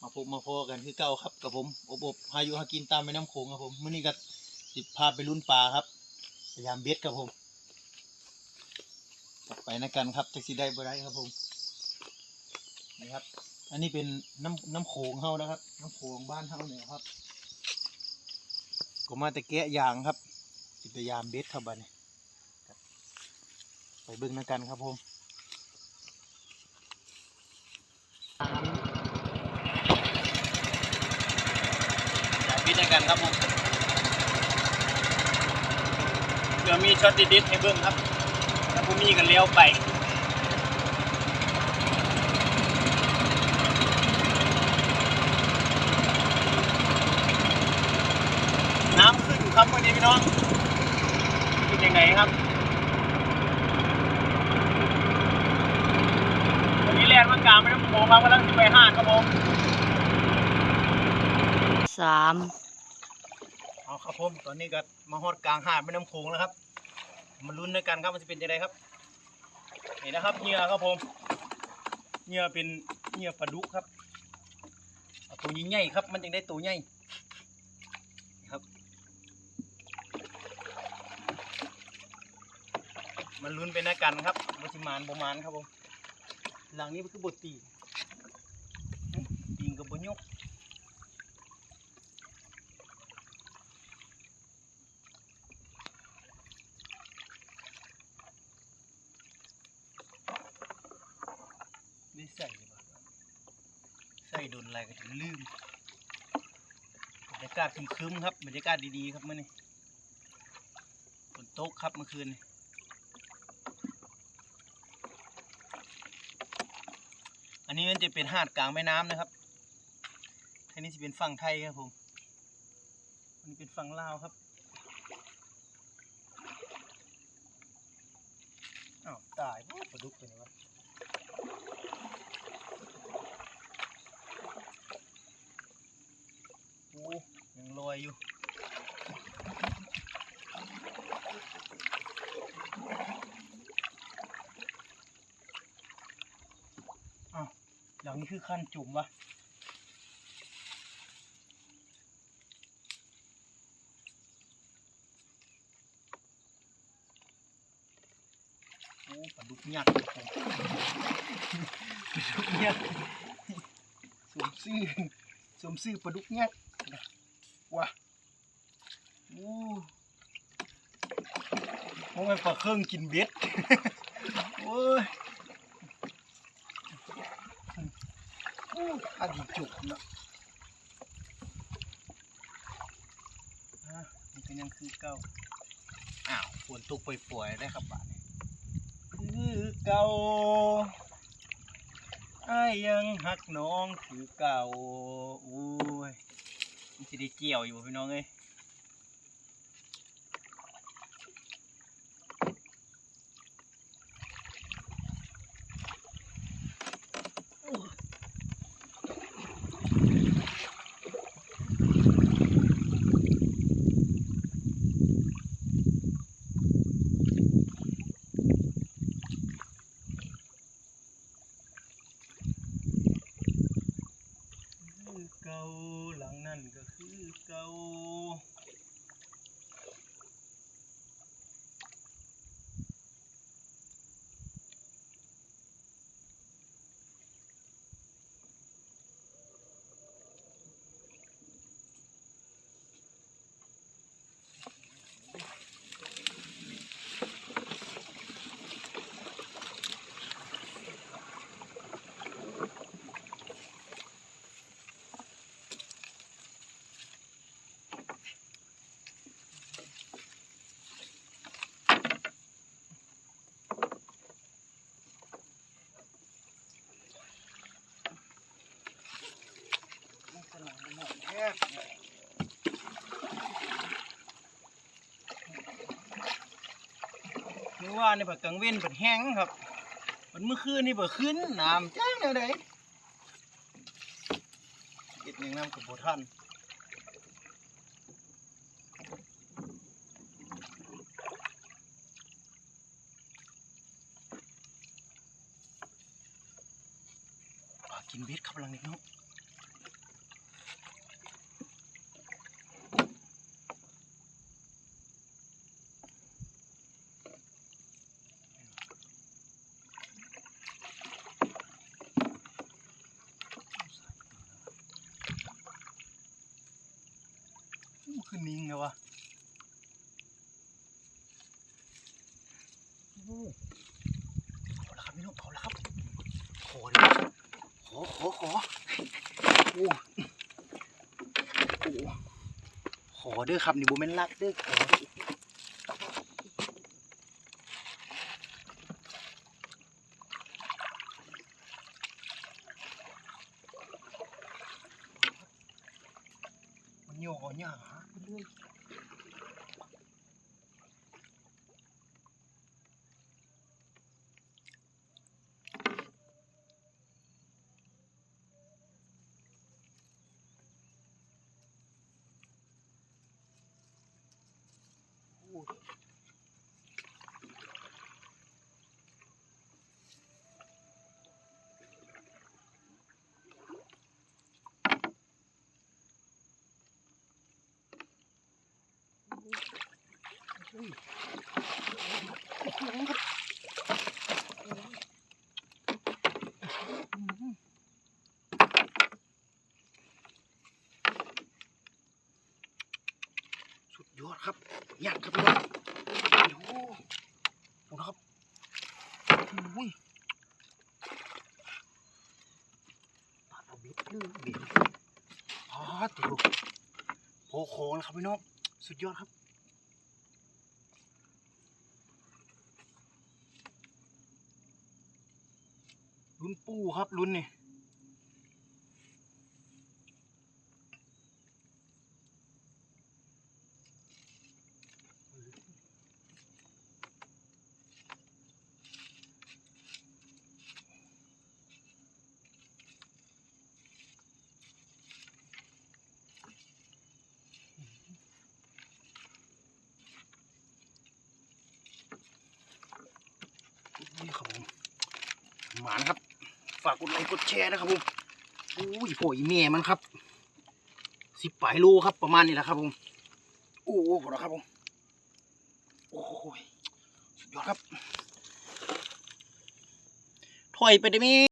มาพบมาพอกันคือเก่าครับกับผมอบอบพายุหากินตามแม่น้ำโขงครับผมเมื้อนี้ก็สิพาไปลุ้นปลาครับพยายามเบ็ดครับผมจัดไปนะกันครับจักสิได้บ่ได้ครับผมนี่ครับ อันนี้เป็นน้ำน้ำโขงเฮานะครับ น้ำโขงบ้านเฮาเนี่ยครับก็มาแต่แกะยางครับสิพยายามเบ็ดครับบัดนี้ครับไปเบิ่งนะกันครับผม กันครับผมเดี๋ยวมีช็อตดิดๆให้เบิ่งครับถ้าผมมีกันเลี้ยวไปน้ำขึ้นครับวันนี้พี่น้องเป็นยังไงครับ วันนี้แลนด์มันกลางไม่ต้องโค้งครับกำลังจะไปห้าดครับผมสาม เอาครับผมตอนนี้ก็มาฮอดกลางหาดแม่น้ำโขงแล้วครับมาลุ้นด้วยกันครับมันจะเป็นยังไงครับนี่นะครับเหยื่อครับผมเหยื่อเป็นเหยื่อปลาดุกครับเอาตัวใหญ่ครับ มันจึงได้ตัวใหญ่ครับมาลุ้นไปนะกันครับวัชิมานประมาณครับผมหลังนี้คือบทตีตีงกับบนยก ใส่ใส่โดนอะไรก็ถึงลืมบรรยากาศครึมๆครับบรรยากาศดีๆครับเมื่อนี้ฝนตกครับเมื่อคืนอันนี้มันจะเป็นหาดกลางแม่น้ำนะครับอันนี้จะเป็นฝั่งไทยครับผมอันนี้เป็นฝั่งลาวครับอ้าวตายปลาดุกตัวนี้วะ โอ้ยังลอยอยู่อ้าวอย่างนี้คือขั้นจุ่มวะ ปลาดุกยักษ์ครับปลาดุกยักษ์สมซื่อสมซื่อปลาดุกยักษ์ว้าโอ้โอ้ยปลาเครื่องกินเบ็ดโอ้ยโอ้อาดีจุกเนาะอะนี่ก็ยังคือเก่าอ้าวฝนตกป่วยๆได้ครับบ้านนี้ คือเก่าอ้ยังหักน้องคือเก่าโอ้ยมันจะได้เกี่ยวอยู่บ่พี่น้องเอ้ยคือเก่าหลังนั่นก็คือเก่า นี่ว่าในแบบกลางเว้นแบบแห้งครับ มันเมื่อคืนนี่แบบขึ้นน้ำจ้างแนวใดเก็ดยังน้ำกับโบท่านอ่ากินเบ็ดครับหลังางนี้เน มันคือนิ่งเลยวะเอาละครับพี่น้องเอาละครับขอดิขอขอขอโอ้โหขอเด้อครับนี่บุเมนรักเด้อขอ มันโยกเอาหน้าหาไปเรื่อยโอ้ยโอ้ยโอ้โหอืมสุดยอด ครับยากครับพี่น้องโอ้โหดูนะครับโอ้ยปลาตะเบ็ดเลยเบ็ดอ๋อติวโอ้โหนะครับพี่น้องสุดยอดครับลุ้นปูครับลุ้นนี่ นี่ครับผมหมานครับ ฝากกดไลค์กดแชร์นะครับผมอุ้ยโผล่อีเมียมันครับสิบปลายโลครับประมาณนี้แหละครับผมโอ้โหพอแล้วครับผมโอ้ยสุดยอดครับถอยไปได้ไหม